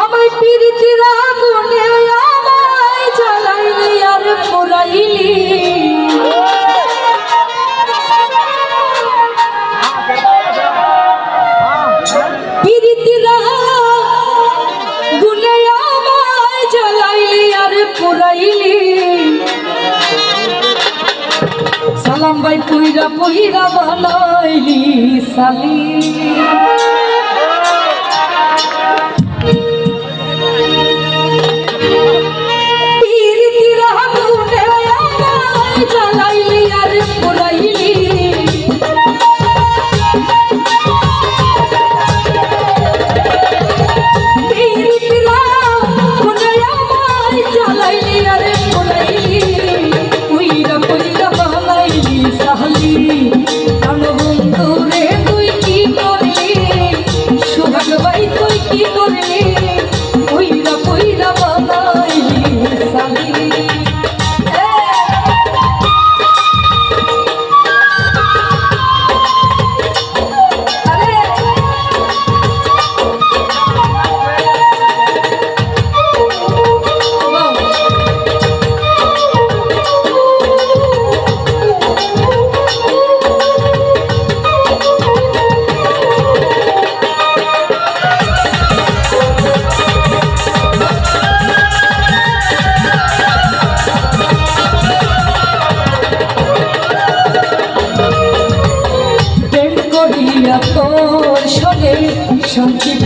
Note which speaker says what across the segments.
Speaker 1: আমার পীড়িতির আগুনে আমায় জ্বালাইলি আর পোড়াইলি সালাম ভাই পুইরা পুইরা ভালাইলি সালি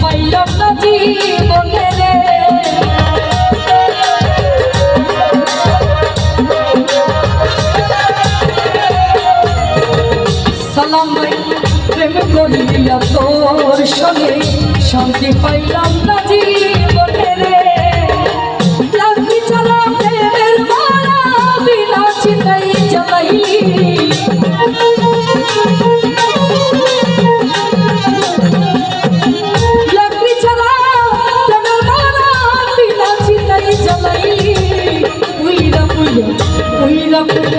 Speaker 1: পাইল প্রেম করিয়া তোর সঙ্গে শান্তি পাইলাম না জীবন thank you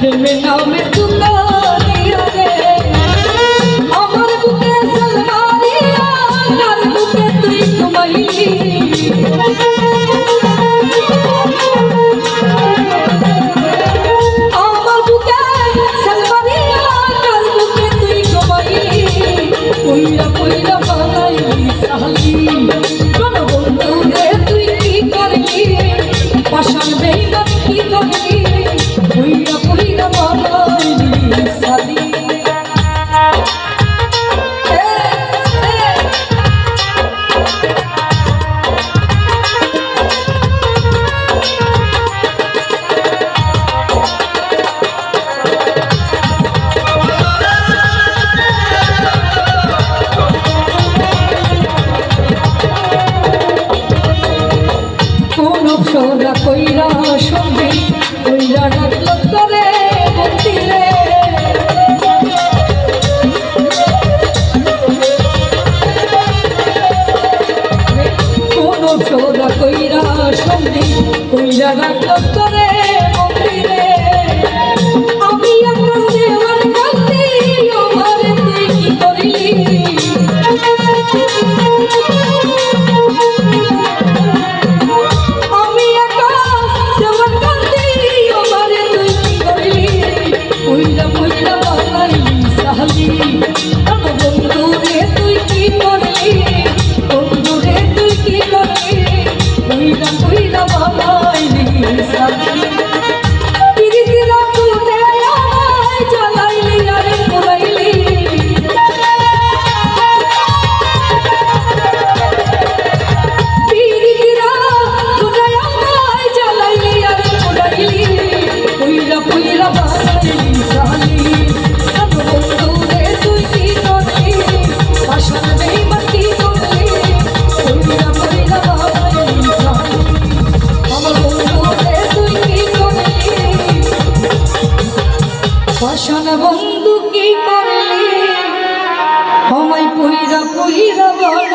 Speaker 1: প্রেমের নামে তুমি কইরা সন্ধি কইরা রাখল তোরে পাশান বন্ধু কি করলি? সময় পুইরা পুইরা বলি